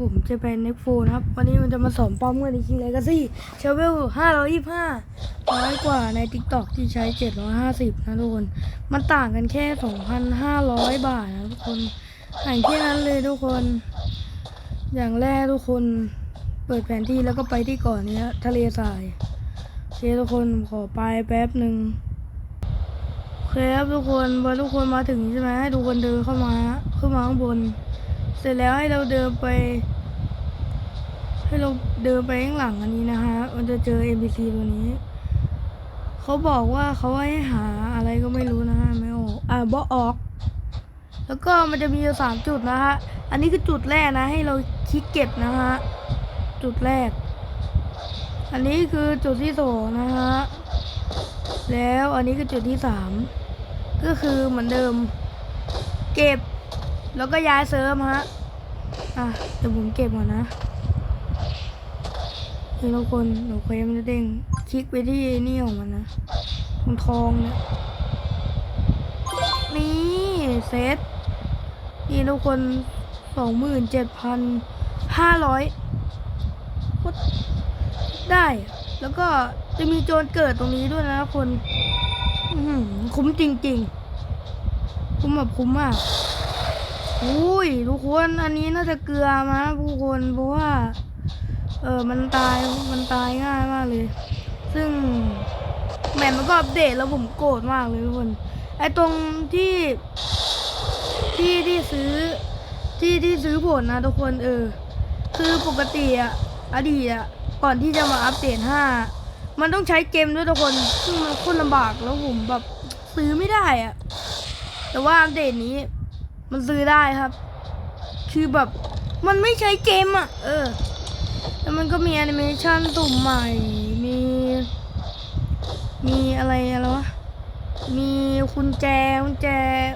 ผมจะเป็นเน็กโฟนะครับ วันนี้มันจะมาสอนป้อมกันในคิงเลกาซี่เชเวลห้าร้อยยี่ห้าน้อยกว่าใน t ิ k t o k ที่ใช้เจ็ดร้อยห้าสิบนะทุกคน มันต่างกันแค่สองพันห้าร้อยบาทนะทุกคนห่างแค่นั้นเลยทุกคน อย่างแรกทุกคนเปิดแผนที่แล้วก็ไปที่เก่อนนี้ทะเลทรายโอเคทุกคนขอไปแป๊บหนึ่งโอเคครับทุกคนพอทุกคนมาถึงใช่ไหมให้ทุกคนเดินเข้ามาขึ้นมาข้างบน เสร็จแล้วให้เราเดินไป ให้เราเดินไปข้างหลังอันนี้นะฮะ มันจะเจอ NPC ตัวนี้ เขาบอกว่าเขาให้หาอะไรก็ไม่รู้นะฮะ ไม่ออก อ่าบอออก แล้วก็มันจะมีสามจุดนะฮะ อันนี้คือจุดแรกนะ ให้เราคลิกเก็บนะฮะ จุดแรก อันนี้คือจุดที่สองนะฮะ แล้วอันนี้คือจุดที่สามก็คือเหมือนเดิม เก็บ แล้วก็ย้ายเซิร์ฟฮะ อะเดี๋ยวผมเก็บก่อนนะนี่ทุกคนเดี๋ยวเควสมันจะเด้งคลิกไปที่นี่ของมันนะตรงทองเนี่ยนี่เซตนี่ทุกคนสองหมื่นเจ็ดพันห้าร้อยได้ แล้วก็จะมีโจรเกิดตรงนี้ด้วยนะคน คุ้มจริง ๆ คุ้มแบบคุ้มมาก อุ้ยทุกคนอันนี้น่าจะเกลือมาทุกคนเพราะว่า เออมันตายมันตายง่ายมากเลย ซึ่งแมปมันก็อัปเดตแล้วผมโกรธมากเลยทุกคนไอตรงที่ที่ที่ซื้อที่ที่ซื้อผลนะทุกคนเออ คือปกติอะอดีตอะก่อนที่จะมาอัปเดต5มันต้องใช้เกมด้วยทุกคนซึ่งมันโคตรลำบากแล้วผมแบบซื้อไม่ได้อะแต่ว่าอัปเดตนี้ มันซื้อได้ครับคือแบบมันไม่ใช้เกมอะ เออ แล้วมันก็มีแอนิเมชันตุ่มใหม่ มี มีอะไรอะไรวะ มีกุญแจกุญแจ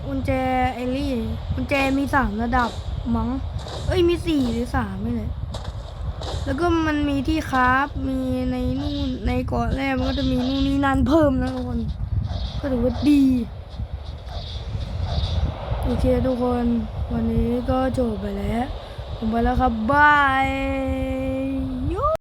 กุญแจไอรี่กุญแจมีสามระดับมั้ง เอ้ยมีสี่หรือสามไม่เลย แล้วก็มันมีที่คราฟมีในนู่นในเกาะแรกมันก็จะมีนู่นนี่นั่นเพิ่มนะทุกคน ก็ถือว่าดี โอเคทุกคน วันนี้ก็จบไปแล้ว ผมไปแล้วครับ บาย